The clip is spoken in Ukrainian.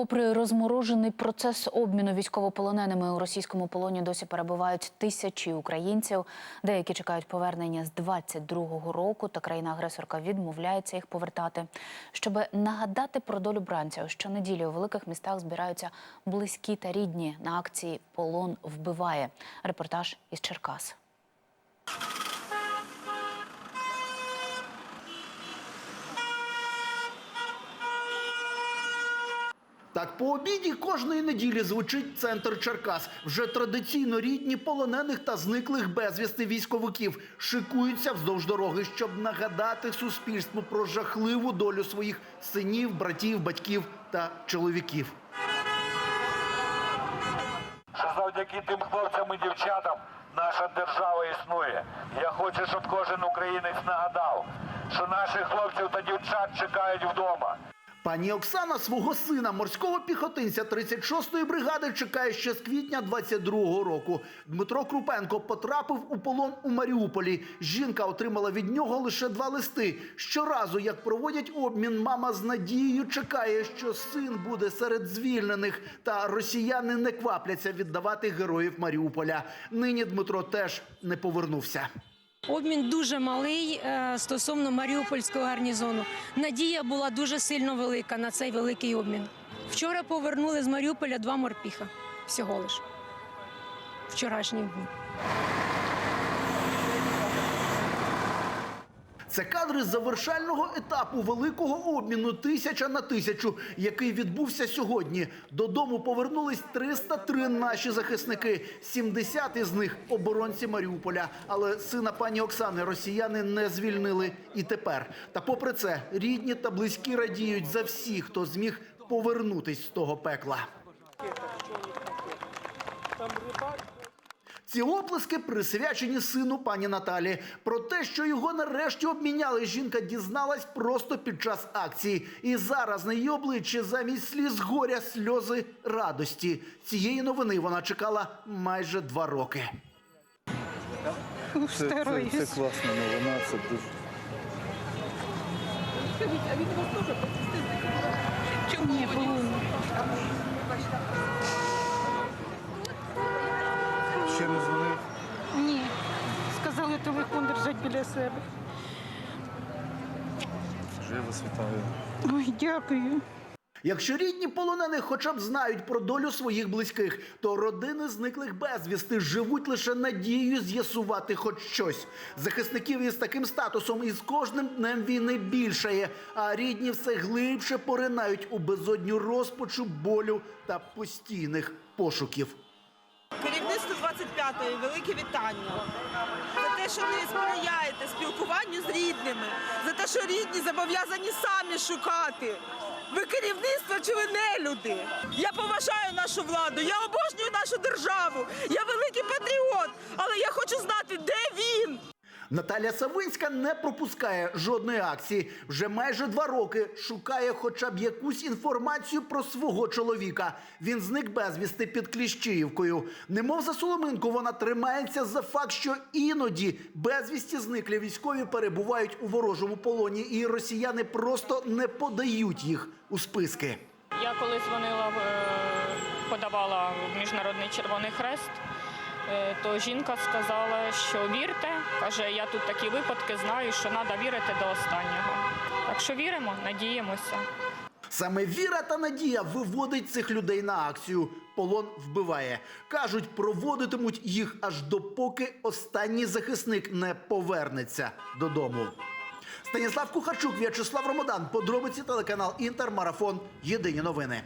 Попри розморожений процес обміну військовополоненими у російському полоні досі перебувають тисячі українців. Деякі чекають повернення з 22-го року, та країна-агресорка відмовляється їх повертати. Щоб нагадати про долю бранця, щонеділі у великих містах збираються близькі та рідні на акції Полон вбиває. Репортаж із Черкас. Так по обіді кожної неділі звучить центр Черкас. Вже традиційно рідні полонених та зниклих безвісти військовиків шикуються вздовж дороги, щоб нагадати суспільству про жахливу долю своїх синів, братів, батьків та чоловіків. що завдяки тим хлопцям і дівчатам наша держава існує. Я хочу, щоб кожен українець нагадав, що наших хлопців та дівчат чекають вдома. Пані Оксана свого сина, морського піхотинця 36-ї бригади, чекає ще з квітня 22-го року. Дмитро Крупенко потрапив у полон у Маріуполі. Жінка отримала від нього лише два листи. Щоразу, як проводять обмін, мама з надією чекає, що син буде серед звільнених. Та росіяни не квапляться віддавати героїв Маріуполя. Нині Дмитро теж не повернувся. Обмін дуже малий е, стосовно Маріупольського гарнізону. Надія була дуже сильно велика на цей великий обмін. Вчора повернули з Маріуполя два морпіха всього лиш. Вчорашні дні. Це кадри завершального етапу великого обміну тисяча на тисячу, який відбувся сьогодні. Додому повернулись 303 наші захисники. 70 із них оборонці Маріуполя. Але сина пані Оксани росіяни не звільнили і тепер. Та попри це рідні та близькі радіють за всіх, хто зміг повернутись з того пекла. Ці оплески присвячені сину пані Наталі. Про те, що його нарешті обміняли, жінка дізналась просто під час акції. І зараз на її обличчі замість сліз горя сльози радості. Цієї новини вона чекала майже два роки. Це, це, це класна новина, це дуже. Ні, було. Ще не дзвонив. Ні. Сказали телефон держать біля себе. Вже я вас вітаю. Ой, дякую. Якщо рідні полонених хоча б знають про долю своїх близьких, то родини зниклих безвісти живуть лише надією з'ясувати хоч щось. Захисників із таким статусом із кожним днем війни більшає, а рідні все глибше поринають у безодню розпачу, болю та постійних пошуків. Керівництво 25-ї велике вітання. За те, що ви сприяєте спілкуванню з рідними, за те, що рідні зобов'язані самі шукати. Ви керівництво чи ви не люди? Я поважаю нашу владу, я обожнюю нашу державу, я великий патріот, але я хочу знати, де він. Наталя Савинська не пропускає жодної акції. Вже майже два роки шукає хоча б якусь інформацію про свого чоловіка. Він зник безвісти під Кліщіївкою. Немов за соломинку, вона тримається за факт, що іноді безвісті зниклі військові перебувають у ворожому полоні, і росіяни просто не подають їх у списки. Я коли дзвонила, е, подавала в Міжнародний Червоний Хрест, то жінка сказала, що вірте. Каже, я тут такі випадки знаю, що треба вірити до останнього. Так що віримо, надіємося. Саме віра та надія виводить цих людей на акцію. Полон вбиває. Кажуть, проводитимуть їх аж допоки останній захисник не повернеться додому. Станіслав Кухарчук, В'ячеслав Ромодан. Подробиці телеканал Інтер. Марафон. Єдині новини.